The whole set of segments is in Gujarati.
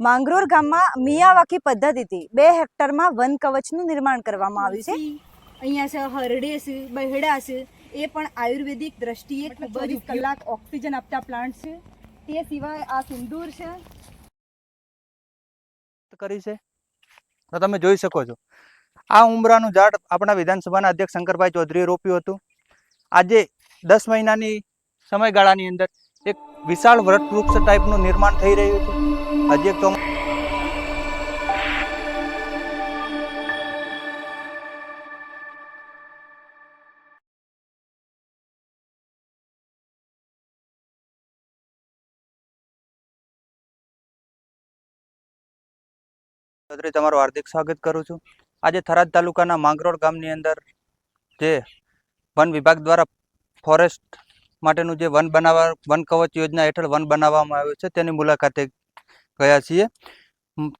માંગરોળ ગામમાં મિયાવાકી પદ્ધતિથી બે હેક્ટરમાં વન કવચનું નિર્માણ કરવામાં આવ્યું છે. અહીંયા છે હરડે છે બહેડા છે એ પણ આયુર્વેદિક દ્રષ્ટિએ ખૂબ જ કલાક ઓક્સિજન આપતા પ્લાન્ટ છે. તે સિવાય આ સિંદૂર છે. કરી છે. તો તમે જોઈ શકો છો. આ ઉમરાનું ઝાડ આપણા વિધાનસભાના અધ્યક્ષ શંકરભાઈ ચૌધરીએ રોપ્યું હતું. આજે દસ મહિનાની સમયગાળાની અંદર એક વિશાળ વૃક્ષ ટાઈપનું નિર્માણ થઈ રહ્યું છે. હજી એક ચોમા ચૌધરી, તમારું હાર્દિક સ્વાગત કરું છું. આજે થરાદ તાલુકાના માંગરોળ ગામની અંદર જે વન વિભાગ દ્વારા ફોરેસ્ટ માટેનું જે વન બનાવવા વન કવચ યોજના હેઠળ વન બનાવવામાં આવ્યું છે, તેની મુલાકાતે ગયા છીએ.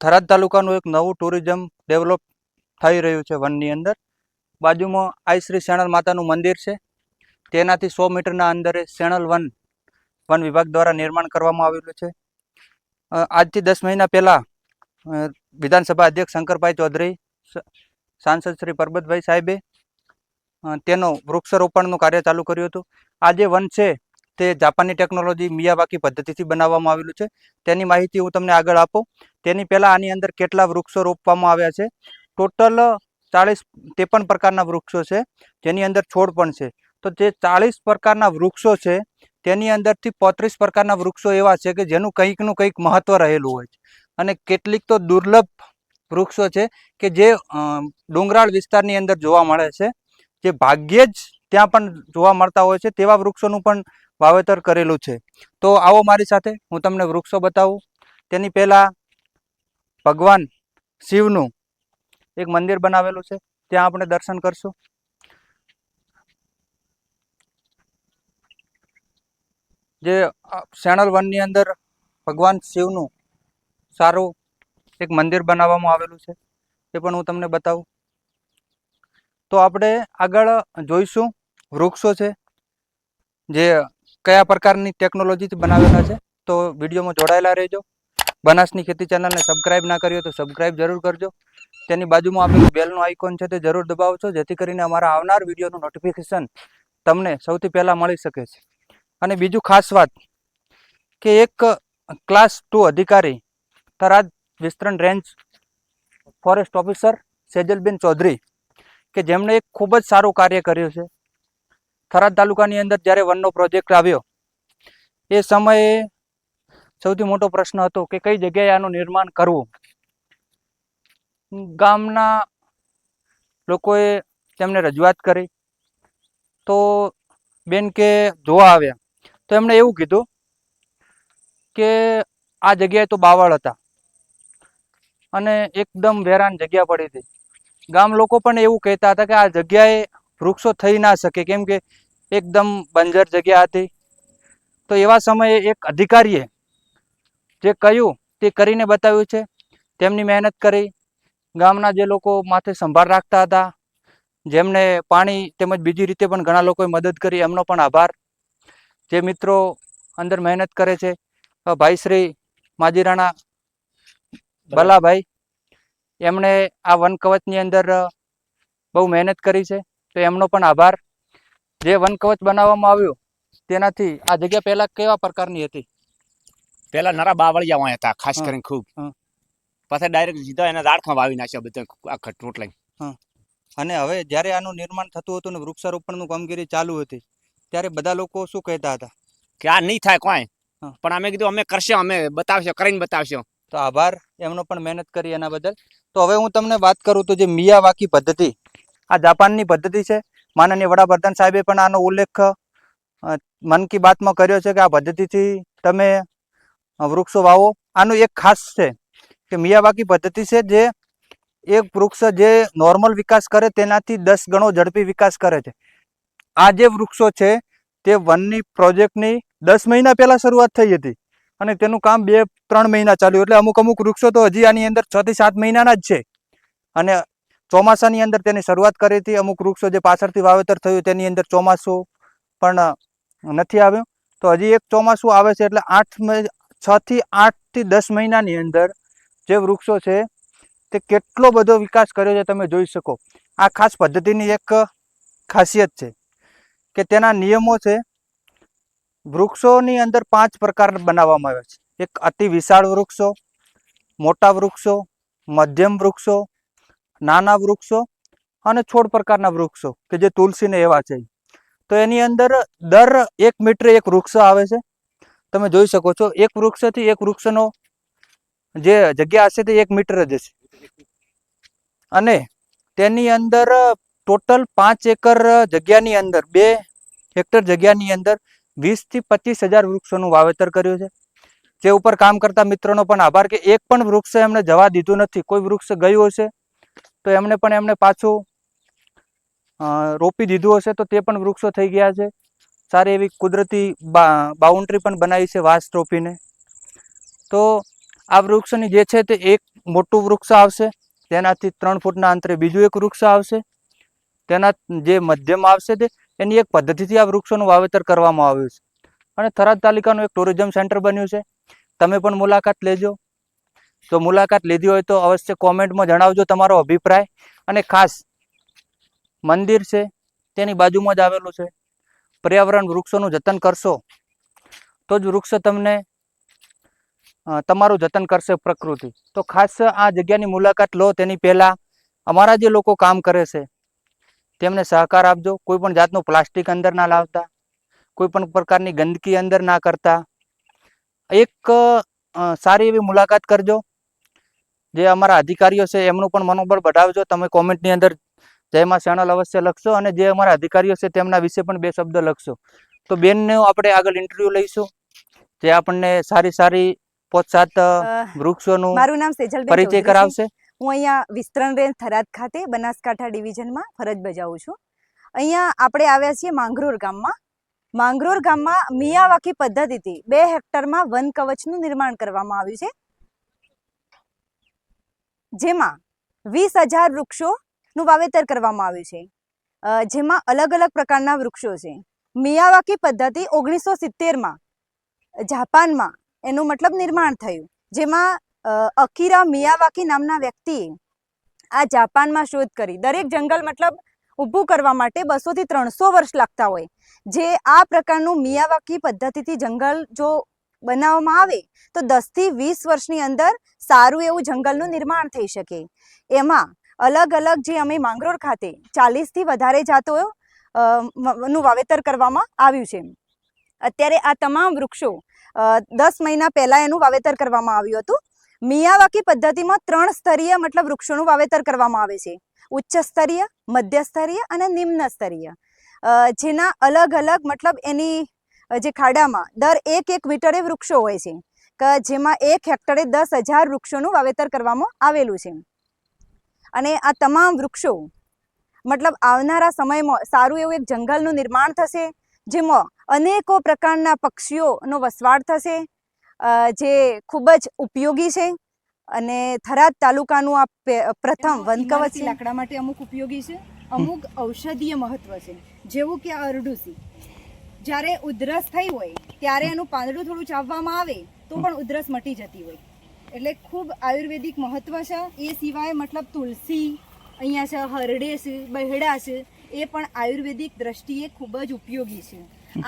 થરાદ તાલુકાનું એક નવું ટુરિઝમ ડેવલપ થઈ રહ્યું છે વનની અંદર. બાજુમાં આઈ શ્રી શેણલ માતાનું મંદિર છે. તેનાથી સો મીટરના અંદરે શેણલ વન વન વિભાગ દ્વારા નિર્માણ કરવામાં આવેલું છે. આજથી દસ મહિના પહેલાં વિધાનસભા અધ્યક્ષ શંકરભાઈ ચૌધરી સાંસદ શ્રી પરબતભાઈ સાહેબે તેનો વૃક્ષારોપણનું કાર્ય ચાલુ કર્યું હતું. આ જે વન છે તે જાપાનની ટેકનોલોજી મિયાવાકી પદ્ધતિથી બનાવવામાં આવેલું છે. તેની માહિતી હું તમને આગળ આપું. તેની પહેલાં આની અંદર કેટલા વૃક્ષો રોપવામાં આવ્યા છે? ટોટલ ચાળીસ ત્રેપન પ્રકારના વૃક્ષો છે. જેની અંદર છોડ પણ છે. તો જે ચાળીસ પ્રકારના વૃક્ષો છે, તેની અંદરથી પોત્રીસ પ્રકારના વૃક્ષો એવા છે કે જેનું કંઈકનું કંઈક મહત્ત્વ રહેલું હોય છે. અને કેટલીક તો દુર્લભ વૃક્ષો છે કે જે ડુંગરાળ વિસ્તારની અંદર જોવા મળે છે. જે ભાગ્યે જ ત્યાં પણ જોવા મળતા હોય છે. તેવા વૃક્ષોનું પણ વાવેતર કરેલું છે. તો આવો મારી સાથે હું તમને વૃક્ષો બતાવું. તેની પહેલાં ભગવાન શિવનું એક મંદિર બનાવેલું છે. ત્યાં આપણે દર્શન કરશું. જે શેણલ વનની અંદર ભગવાન શિવનું સારું એક મંદિર બનાવવામાં આવેલું છે. એ પણ હું તમને બતાવું. તો આપણે આગળ જોઈશું વૃક્ષો છે. જે કયા પ્રકારની ટેકનોલોજીથી બનાવેલા છે? તો વિડીયોમાં જોડાયેલા રહેજો. બનાસની ખેતી ચેનલને સબસ્ક્રાઇબ ના કરી તો સબસ્ક્રાઇબ જરૂર કરજો. તેની બાજુમાં આપેલું બેલનું આઇકોન છે તે જરૂર દબાવજો, જેથી કરીને અમારા આવનાર વિડીયોનું નોટિફિકેશન તમને સૌથી પહેલાં મળી શકે છે. અને બીજું ખાસ વાત કે એક ક્લાસ ટુ અધિકારી થરાદ વિસ્તરણ range forest officer Sejalben Chaudhary, કે જેમણે એક ખૂબ જ સારું કાર્ય કર્યું છે. થરાદ તાલુકાની અંદર જ્યારે વનનો પ્રોજેક્ટ આવ્યો, એ સમયે સૌથી મોટો પ્રશ્ન હતો કે કઈ જગ્યાએ આનું નિર્માણ કરવું? ગામના લોકોએ તેમને રજૂઆત કરી. તો બેન કે, જોવા આવ્યા. તો એમણે એવું કીધું કે, આ જગ્યાએ તો બાવળ હતા અને એકદમ વેરાન જગ્યા પડી હતી. ગામ લોકો પણ એવું કહેતા હતા કે, આ જગ્યાએ વૃક્ષો થઈ ના શકે. કેમ કે એકદમ બંજર જગ્યા હતી. તો એવા સમયે એક અધિકારીએ જે કહ્યું તે કરીને બતાવ્યું છે તેમની મહેનત કરી. ગામના જે લોકો માથે સંભાળ રાખતા હતા જેમને પાણી તેમજ બીજી રીતે પણ ઘણા લોકોએ મદદ કરી એમનો પણ આભાર. જે મિત્રો અંદર મહેનત કરે છે ભાઈશ્રી ભાઈ શ્રી માજીરાણા ભલાભાઈ એમણે આ વન કવચની અંદર બહુ મહેનત કરી છે. તો એમનો પણ આભાર. જે વન કવચ બનાવવામાં આવ્યું તેનાથી આ જગ્યા પહેલા કેવા પ્રકારની હતી? પેલા નરા બાવળિયા વાય હતા ખાસ કરીને ખૂબ. પાછા ડાયરેક્ટ સીધા એના દાડખા વાવી નાખ્યા બધા આખા ટોટલાઈ અને હવે જ્યારે આનું નિર્માણ થતું હતું ને વૃક્ષારોપણનું કામગીરી ચાલુ હતી ત્યારે બધા લોકો શું કહેતા હતા? કે આ નહીં થાય કોઈ. પણ અમે કીધું અમે કરશે અમે બતાવશે કરીને બતાવશો. તો આભાર એમનો પણ મહેનત કરી એના બદલ. તો હવે હું તમને વાત કરું તો જે મિયાવાકી પદ્ધતિ આ જાપાનની પદ્ધતિ છે. માનનીય વડાપ્રધાન સાહેબે પણ આનો ઉલ્લેખ મન કી બાતમાં કર્યો છે કે આ પદ્ધતિથી તમે વૃક્ષો વાવો. આનું એક ખાસ છે કે મિયાવાકી પદ્ધતિ છે જે એક વૃક્ષ જે નોર્મલ વિકાસ કરે તેનાથી દસ ગણો ઝડપી વિકાસ કરે છે. આ જે વૃક્ષો છે તે વનની પ્રોજેક્ટની દસ મહિના પહેલાં શરૂઆત થઈ હતી અને તેનું કામ બે, ત્રણ મહિના ચાલ્યું. એટલે અમુક અમુક વૃક્ષો તો હજી આની અંદર છ થી સાત મહિનાના જ છે. અને ચોમાસાની અંદર તેની શરૂઆત કરી હતી. અમુક વૃક્ષો જે પાછળથી વાવેતર થયું તેની અંદર ચોમાસું પણ નથી આવ્યું. તો હજી એક ચોમાસું આવે છે એટલે આઠ છથી આઠથી આઠ દસ મહિનાની અંદર જે વૃક્ષો છે તે કેટલો બધો વિકાસ કર્યો છે તમે જોઈ શકો. આ ખાસ પદ્ધતિની એક ખાસિયત છે કે તેના નિયમો છે વૃક્ષોની અંદર પાંચ પ્રકાર બનાવવામાં આવ્યા છે. એક અતિ વિશાળ વૃક્ષો, મોટા વૃક્ષો, મધ્યમ વૃક્ષો નાના વૃક્ષો અને છોડ પ્રકારના વૃક્ષો કે જે તુલસીને એવા છે. તો એની અંદર દર એક મીટરે એક વૃક્ષ આવે છે. તમે જોઈ શકો છો, એક વૃક્ષથી એક વૃક્ષનો જે જગ્યા હશે તે એક મીટર જ હશે. અને તેની અંદર ટોટલ પાંચ એકર જગ્યાની અંદર, બે હેક્ટર જગ્યાની અંદર વીસથી પચીસ હજાર વૃક્ષોનું વાવેતર કર્યું છે. જે ઉપર કામ કરતા મિત્રોનો પણ આભાર કે એક પણ વૃક્ષ એમણે જવા દીધું નથી. કોઈ વૃક્ષ ગયું હશે તો એમને પણ એમને પાછું રોપી દીધું હશે તો તે પણ વૃક્ષો થઈ ગયા છે. સારી એવી કુદરતી બાઉન્ડ્રી પણ બનાવી છે વાસ રોપીને. તો આ વૃક્ષની જે છે તે એક મોટું વૃક્ષ આવશે, તેનાથી ત્રણ ફૂટના અંતરે બીજું એક વૃક્ષ આવશે. તેના જે મધ્યમાં આવશે તે, એની એક પદ્ધતિથી આ વૃક્ષોનું વાવેતર કરવામાં આવ્યું છે. અને થરાદ તાલુકાનું એક ટુરિઝમ સેન્ટર બન્યું છે. તમે પણ મુલાકાત લેજો. જો મુલાકાત લીધી હોય તો અવશ્ય કોમેન્ટમાં જણાવજો તમારો અભિપ્રાય. અને ખાસ, મંદિર છે, તેની બાજુમાં જ આવેલું છે. પર્યાવરણ વૃક્ષોનું જતન કરશો, તો જ વૃક્ષ તમને તમારું જતન કરશે પ્રકૃતિ. તો ખાસ આ જગ્યાની મુલાકાત લો, તેની પહેલાં અમારા જે લોકો કામ કરે છે, તેમને સહકાર આપજો. કોઈ પણ જાતનું પ્લાસ્ટિક અંદર ના લાવતા, કોઈ પણ પ્રકારની ગંદકી અંદર ના કરતા. એક સારી એવી મુલાકાત કરજો. જે અમારા અધિકારીઓ છે એમનું પણ મનોબળ બઢાવજો. તમે કોમેન્ટની અંદર જયમાં ચેનલ અવશ્ય લખશો અને જે અમારા અધિકારીઓ છે તેમના વિશે પણ બે શબ્દ લખશો. તો બેનને આપણે આગળ ઇન્ટરવ્યુ લઈશું. જે આપણને સારી સારી પોત સાત અ, અ, વૃક્ષોનું મારું નામ સેજલ પરિચય કરાવશે. હું અહીંયા વિસ્તરણ રેન્જ થરાદ ખાતે બનાસકાંઠા ડિવિઝનમાં ફરજ બજાવું છું. અહીંયા આપણે આવ્યા છીએ માંગરોળ ગામમાં. માંગરોળ ગામમાં મિયાવાકી પદ્ધતિથી બે હેક્ટરમાં વન કવચનું નિર્માણ કરવામાં આવ્યું છે. જેમાં વીસ હજાર વૃક્ષોનું વાવેતર કરવામાં આવ્યું છે. જેમાં અલગ અલગ પ્રકારના વૃક્ષો છે. મિયાવાકી પદ્ધતિ ઓગણીસો સિત્તેરમાં જાપાનમાં એનું મતલબ નિર્માણ થયું. જેમાં અકીરા મિયાવાકી નામના વ્યક્તિએ આ જાપાનમાં શોધ કરી. દરેક જંગલ મતલબ ઊભું કરવા માટે બસોથી ત્રણસો વર્ષ લાગતા હોય. જે આ પ્રકારનું મિયાવાકી પદ્ધતિથી જંગલ જો બનાવવામાં આવે, તો દસથી વીસ વર્ષની અંદર સારું એવું જંગલનું નિર્માણ થઈ શકે. એમાં અલગ અલગ જે અમે માંગરોળ ખાતે ચાલીસથી વધારે જાતો નું વાવેતર કરવામાં આવ્યું છે. અત્યારે આ તમામ વૃક્ષો દસ મહિના પહેલાં એનું વાવેતર કરવામાં આવ્યું હતું. મિયાવાકી પદ્ધતિમાં ત્રણ સ્તરીય મતલબ વૃક્ષોનું વાવેતર કરવામાં આવે છે. ઉચ્ચ સ્તરીય, મધ્ય સ્તરીય અને નિમ્ન સ્તરીય. જેના અલગ અલગ મતલબ એની જે ખાડામાં દર એક એક મીટરે વૃક્ષો હોય છે. કે જેમાં એક હેક્ટરે દસ હજાર વૃક્ષોનું વાવેતર કરવામાં આવેલું છે. અને આ તમામ વૃક્ષો મતલબ આવનારા સમયમાં સારું એવું એક જંગલનું નિર્માણ થશે જેમાં અનેકો પ્રકારના પક્ષીઓનો વસવાટ થશે જે ખૂબ જ ઉપયોગી છે અને થરાદ તાલુકાનું આ પ્રથમ વનકવચ લાકડા માટે અમુક ઉપયોગી છે અમુક ઔષધીય મહત્વ છે. જેવું કે અરડુસી. જ્યારે ઉધરસ થઈ હોય, ત્યારે એનું પાંદડું થોડું ચાવવામાં આવે, તો પણ ઉધરસ મટી જતી હોય. એટલે ખૂબ આયુર્વેદિક મહત્વ છે. એ સિવાય મતલબ તુલસી, અહીંયા છે હરડે છે બહેડા છે એ પણ આયુર્વેદિક દ્રષ્ટિએ ખૂબ જ ઉપયોગી છે.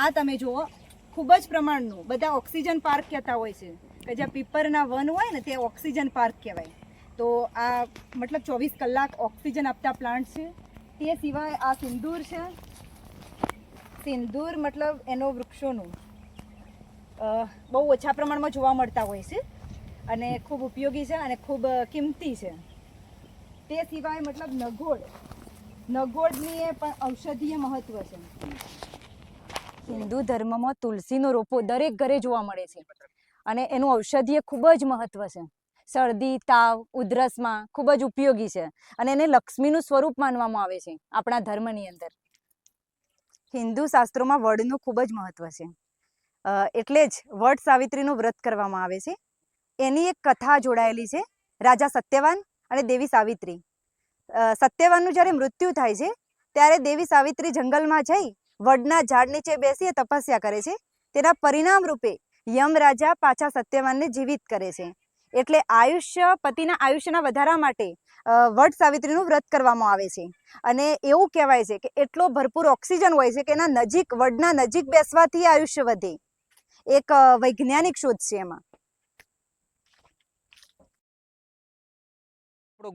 આ તમે જુઓ, ખૂબ જ પ્રમાણનું. બધા ઓક્સિજન પાર્ક કહેતા હોય છે કે જ્યાં પીપરના વન હોય ને તે ઓક્સિજન પાર્ક કહેવાય. તો આ મતલબ ચોવીસ કલાક ઓક્સિજન આપતા પ્લાન્ટ છે. તે સિવાય આ સિંદૂર છે સિંદૂર મતલબ એનો વૃક્ષોનું બહુ ઓછા પ્રમાણમાં જોવા મળતા હોય છે અને ખૂબ ઉપયોગી છે અને ખૂબ કિંમતી છે. તે સિવાય મતલબ નગોળ, નગોળની એ પણ ઔષધીય મહત્વ છે. હિન્દુ ધર્મમાં તુલસીનો રોપો દરેક ઘરે જોવા મળે છે અને એનું ઔષધીય ખૂબ જ મહત્વ છે. શરદી, તાવ, ઉધરસમાં ખૂબ જ ઉપયોગી છે અને એને લક્ષ્મીનું સ્વરૂપ માનવામાં આવે છે આપણા ધર્મની અંદર. હિન્દુ શાસ્ત્રોમાં વડનું ખૂબ જ મહત્વ છે. એટલે જ વડ સાવિત્રીનું વ્રત કરવામાં આવે છે. એની એક કથા જોડાયેલી છે, રાજા સત્યવાન અને દેવી સાવિત્રી. સત્યવાનનું જ્યારે મૃત્યુ થાય છે, ત્યારે દેવી સાવિત્રી જંગલમાં જઈ વડના ઝાડ નીચે બેસી તપસ્યા કરે છે. તેના પરિણામ રૂપે યમ રાજા પાછા સત્યવાનને જીવિત કરે છે. એટલે આયુષ્ય, પતિના આયુષ્યના વધારા માટે વટ સાવિત્રીનું વ્રત કરવામાં આવે છે. અને એવું કહેવાય છે કે એટલો ભરપૂર ઓક્સિજન હોય છે કે એના નજીક, વડના નજીક બેસવાથી આયુષ્ય વધે. એક વૈજ્ઞાનિક શોધ છે એમાં.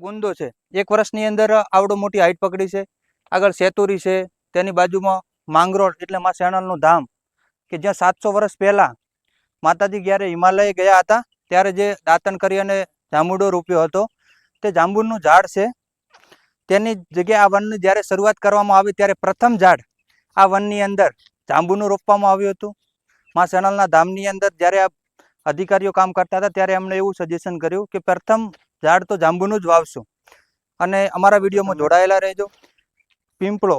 ગુંદો છે. એક વર્ષની અંદર આવડો મોટી હાઈટ પકડી છે. આગળ સેતુરી છે. તેની બાજુમાં માંગરોળ એટલે માં શેણલનું ધામ, કે જ્યાં સાતસો વર્ષ પહેલા માતાજી જ્યારે હિમાલય ગયા હતા? ત્યારે જે દાંતણ કરી અને જાંબુડો રોપ્યો હતો, તે જાંબુનું ઝાડ છે. તેની જગ્યાએ આ વનની જ્યારે શરૂઆત કરવામાં આવી ત્યારે પ્રથમ ઝાડ આ વનની અંદર જાંબુનું રોપવામાં આવ્યું હતું. મા સેનલના ધામની અંદર જ્યારે આ અધિકારીઓ કામ કરતા હતા ત્યારે એમણે એવું સજેશન કર્યું કે પ્રથમ ઝાડ તો જાંબુનું જ વાવશું. અને અમારા વિડીયોમાં જોડાયેલા રહેજો. પીંપળો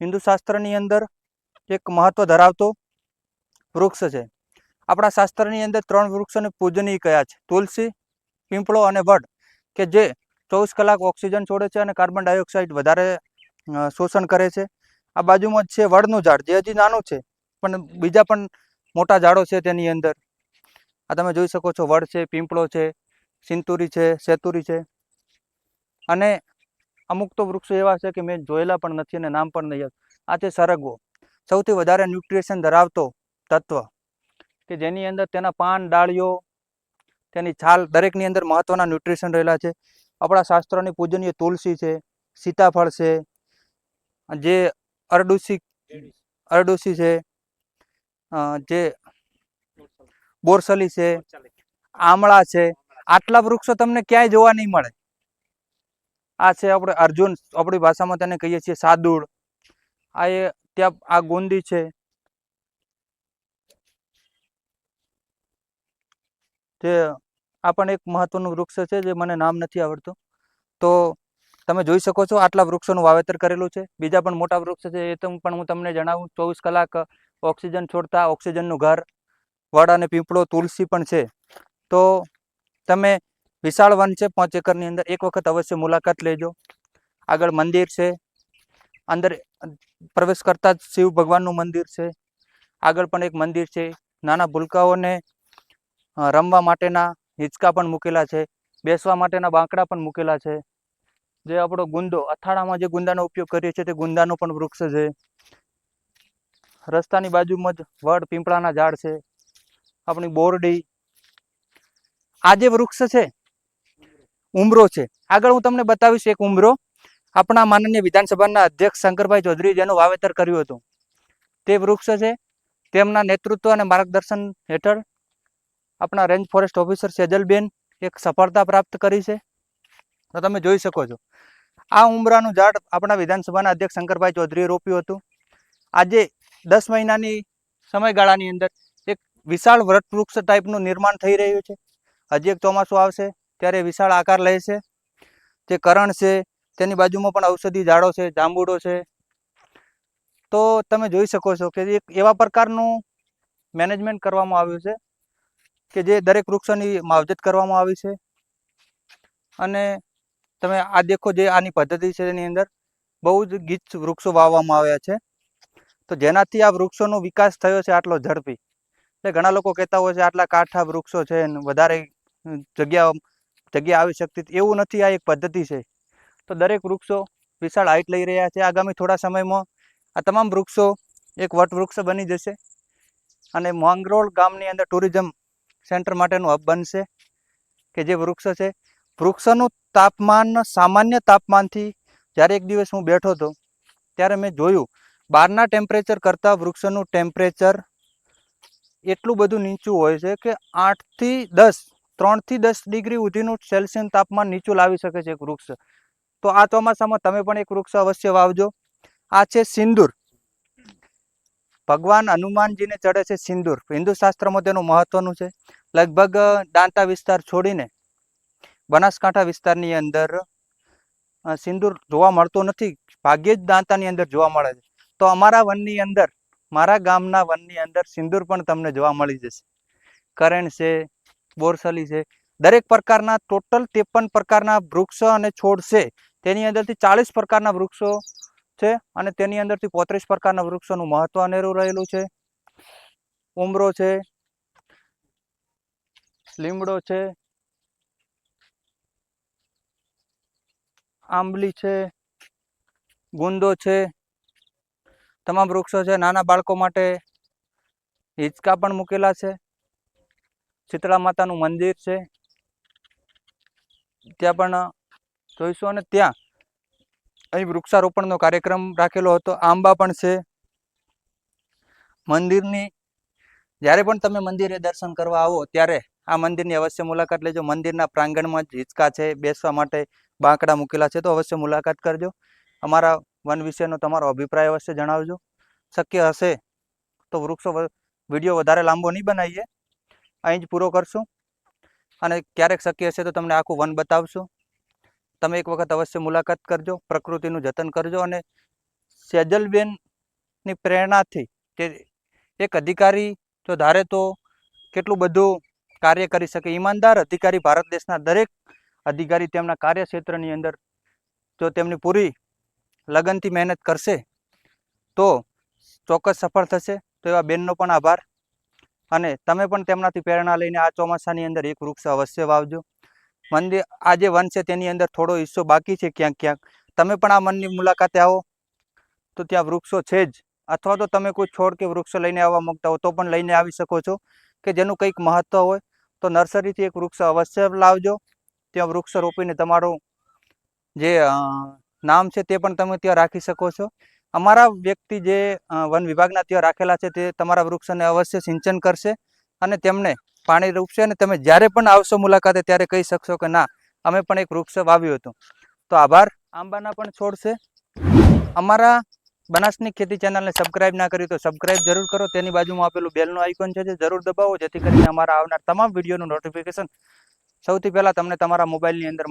હિન્દુ શાસ્ત્રની અંદર એક મહત્વ ધરાવતો વૃક્ષ છે. આપણા શાસ્ત્રની અંદર ત્રણ વૃક્ષોને પૂજનીય કયા છે. તુલસી, પીંપળો અને વડ, કે જે ચોવીસ કલાક ઓક્સિજન છોડે છે અને કાર્બન ડાયોક્સાઇડ વધારે શોષણ કરે છે. આ બાજુમાં જ છે વડનું ઝાડ, જે હજી નાનું છે, પણ બીજા પણ મોટા ઝાડો છે તેની અંદર. આ તમે જોઈ શકો છો વડ છે, પીંપળો છે, સિંતુરી છે, સેતુરી છે. અને અમુક તો વૃક્ષો એવા છે કે મેં જોયેલા પણ નથી અને નામ પણ નહીં આ છે સરગવો. સૌથી વધારે ન્યુટ્રિશન ધરાવતો તત્વ. કે જેની અંદર તેના પાન, ડાળીઓ, તેની છાલ દરેકની અંદર મહત્ત્વના ન્યુટ્રિશન રહેલા છે. આપણા શાસ્ત્રોની પૂજનીય તુલસી છે, સીતાફળ છે, જે અરડુસી અરડુસી છે જે બોરસલી છે, આમળા છે, આટલા વૃક્ષો તમને ક્યાંય જોવા નહીં મળે. આ છે આપણે અર્જુન, આપણી ભાષામાં તેને કહીએ છીએ સાદુડ આ એ, ત્યાં, આ ગોંદી છે જે આ પણ એક મહત્વનું વૃક્ષ છે જે મને નામ નથી આવડતું. તો તમે જોઈ શકો છો આટલા વૃક્ષોનું વાવેતર કરેલું છે. બીજા પણ મોટા વૃક્ષ છે એ તો પણ હું તમને જણાવું. ચોવીસ કલાક ઓક્સિજન છોડતા ઓક્સિજનનું ઘર, વડ અને પીપળો, તુલસી પણ છે. તો તમે વિશાળ વન છે, પાંચ એકરની અંદર એક વખત અવશ્ય મુલાકાત લેજો. આગળ મંદિર છે. અંદર પ્રવેશ કરતા જ શિવ ભગવાનનું મંદિર છે. આગળ પણ એક મંદિર છે. નાના ભૂલકાઓને રમવા માટેના હિંચકા પણ મૂકેલા છે, બેસવા માટેના બાંકડા પણ મૂકેલા છે. જે આપણો ગુંદો, અથાણામાં જે ગુંદાનો ઉપયોગ કરીએ છીએ તે ગુંદાનો પણ વૃક્ષ છે. રસ્તાની બાજુમાં જ વડ પીંપળાના ઝાડ છે. આપણી બોરડી, આ જે વૃક્ષ છે, ઉમરો છે. આગળ હું તમને બતાવીશ એક ઉમરો. આપણા માનનીય વિધાનસભાના અધ્યક્ષ શંકરભાઈ ચૌધરી જેનું વાવેતર કર્યું હતું. તે વૃક્ષ છે. તેમના નેતૃત્વ અને માર્ગદર્શન હેઠળ આપણા રેન્જ ફોરેસ્ટ ઓફિસર સેજલબેન એક સફળતા પ્રાપ્ત કરી છે. તો તમે જોઈ શકો છો. આ ઉમરાનું ઝાડ આપણા વિધાનસભાના અધ્યક્ષ શંકરભાઈ ચૌધરીએ રોપ્યું હતું. આજે દસ મહિનાની સમયગાળાની અંદર એક વિશાળ વૃક્ષ ટાઈપનું નિર્માણ થઈ રહ્યું છે. હજી એક ચોમાસું આવશે, ત્યારે વિશાળ આકાર લે છે. જે કરણ છે, તેની બાજુમાં પણ ઔષધિ ઝાડો છે, જાંબુડો છે. તો તમે જોઈ શકો છો કે એક એવા પ્રકારનું મેનેજમેન્ટ કરવામાં આવ્યું છે. કે જે દરેક વૃક્ષોની માવજત કરવામાં આવી છે? અને તમે આ દેખો જે આની પદ્ધતિ છે એની અંદર, બહુ જ ગીચ વૃક્ષો વાવવામાં આવ્યા છે. તો જેનાથી આ વૃક્ષોનો વિકાસ થયો છે આટલો ઝડપી. એટલે ઘણા લોકો કહેતા હોય છે આટલા કાંઠા વૃક્ષો છે વધારે જગ્યા જગ્યા આવી શકતી એવું નથી, આ એક પદ્ધતિ છે. તો દરેક વૃક્ષો વિશાળ હાઈટ લઈ રહ્યા છે. આગામી થોડા સમયમાં આ તમામ વૃક્ષો એક વટવૃક્ષ બની જશે. અને મોંગરોળ ગામની અંદર ટુરિઝમ સેન્ટર માટેનું હબ બનશે, કે જે વૃક્ષ છે. વૃક્ષોનું તાપમાન, સામાન્ય તાપમાનથી જ્યારે એક દિવસ હું બેઠો હતો, ત્યારે મેં જોયું, બહારના ટેમ્પરેચર કરતાં વૃક્ષોનું ટેમ્પરેચર એટલું બધું નીચું હોય છે કે આઠથી દસ, ત્રણથી દસ ડિગ્રી સુધીનું સેલ્સિયસ તાપમાન નીચું લાવી શકે છે એક વૃક્ષ. તો આ ચોમાસામાં તમે પણ એક વૃક્ષ અવશ્ય વાવજો. આ છે સિંદૂર. ભગવાન હનુમાનજીને ચડે છે સિંદૂર. હિન્દુ શાસ્ત્રમાં તેનું મહત્વનું છે. લગભગ દાંતા વિસ્તાર છોડીને બનાસકાંઠા વિસ્તારની અંદર સિંદૂર જોવા મળતો નથી. ભાગ્યે જ દાંતાની અંદર જોવા મળે છે. તો અમારા વનની અંદર, મારા ગામના વનની અંદર સિંદૂર પણ તમને જોવા મળી જશે. કરેણ છે, બોરસલી છે, દરેક પ્રકારના, ટોટલ ત્રેપન પ્રકારના વૃક્ષો અને છોડ છે. તેની અંદરથી ચાલીસ પ્રકારના વૃક્ષો છે અને તેની અંદરથી પોત્રીસ પ્રકારના વૃક્ષોનું મહત્વ અનેરું રહેલું છે. ઉમરો છે, લીમડો છે, આંબલી છે, ગુંદો છે, તમામ વૃક્ષો છે. નાના બાળકો માટે હિંચકા પણ મૂકેલા છે. શીતળા માતાનું મંદિર છે. ત્યાં પણ જોઈશું અને ત્યાં અહીં વૃક્ષારોપણનો કાર્યક્રમ રાખેલો હતો. આંબા પણ છે. મંદિરની, જ્યારે પણ તમે મંદિરે દર્શન કરવા આવો ત્યારે આ મંદિરની અવશ્ય મુલાકાત લેજો. મંદિરના પ્રાંગણમાં જ હિંચકા છે, બેસવા માટે બાંકડા મૂકેલા છે તો અવશ્ય મુલાકાત કરજો. અમારા વન વિશેનો તમારો અભિપ્રાય અવશ્ય જણાવજો. શક્ય હશે તો વૃક્ષો વીડિયો વધારે લાંબો નહીં બનાવીએ. અહીં જ પૂરો કરશું. અને ક્યારેક શક્ય હશે તો તમને આખું વન બતાવશું. તમે એક વખત અવશ્ય મુલાકાત કરજો, પ્રકૃતિનું જતન કરજો અને સેજલબેનની પ્રેરણાથી કે એક અધિકારી જો ધારે તો કેટલું બધું કાર્ય કરી શકે. ઈમાનદાર અધિકારી ભારત દેશના દરેક અધિકારી તેમના કાર્યક્ષેત્રની અંદર જો તેમની પૂરી લગનથી મહેનત કરશે તો ચોક્કસ સફળ થશે. તો એવા બેનનો પણ આભાર. અને તમે પણ તેમનાથી પ્રેરણા લઈને આ ચોમાસાની અંદર એક વૃક્ષ અવશ્ય વાવજો. મંદિર, આ જે વન છે તેની અંદર થોડો હિસ્સો બાકી છે ક્યાંક ક્યાંક. તમે પણ આ મનની મુલાકાતે આવો. તો ત્યાં વૃક્ષો છે જ. અથવા તો તમે કોઈ છોડ કે વૃક્ષો લઈને આવવા માંગતા હો તો પણ લઈને આવી શકો છો. કે જેનું કંઈક મહત્વ હોય તો નર્સરીથી એક વૃક્ષ અવશ્ય લાવજો. ત્યાં વૃક્ષ રોપીને તમારું જે નામ છે તે પણ તમે ત્યાં રાખી શકો છો. અમારા વ્યક્તિ જે વન વિભાગના ત્યાં રાખેલા છે તે તમારા વૃક્ષોને અવશ્ય સિંચન કરશે અને તેમને પાણી રૂપશે અને તમે જ્યારે પણ આવશો મુલાકાતે ત્યારે કહી શકશો કે ના, અમે પણ એક વૃક્ષ વાવ્યું હતું. તો આભાર. આંબાના પણ છોડ છે. અમારા બનાસની ખેતી ચેનલને સબસ્ક્રાઇબ ના કરી તો સબસ્ક્રાઇબ જરૂર કરો. તેની બાજુમાં આપેલું બેલનું આઇકોન છે જે જરૂર દબાવો, જેથી કરીને અમારા આવનાર તમામ વિડીયોનું નોટિફિકેશન સૌથી પહેલાં તમને તમારા મોબાઈલની અંદર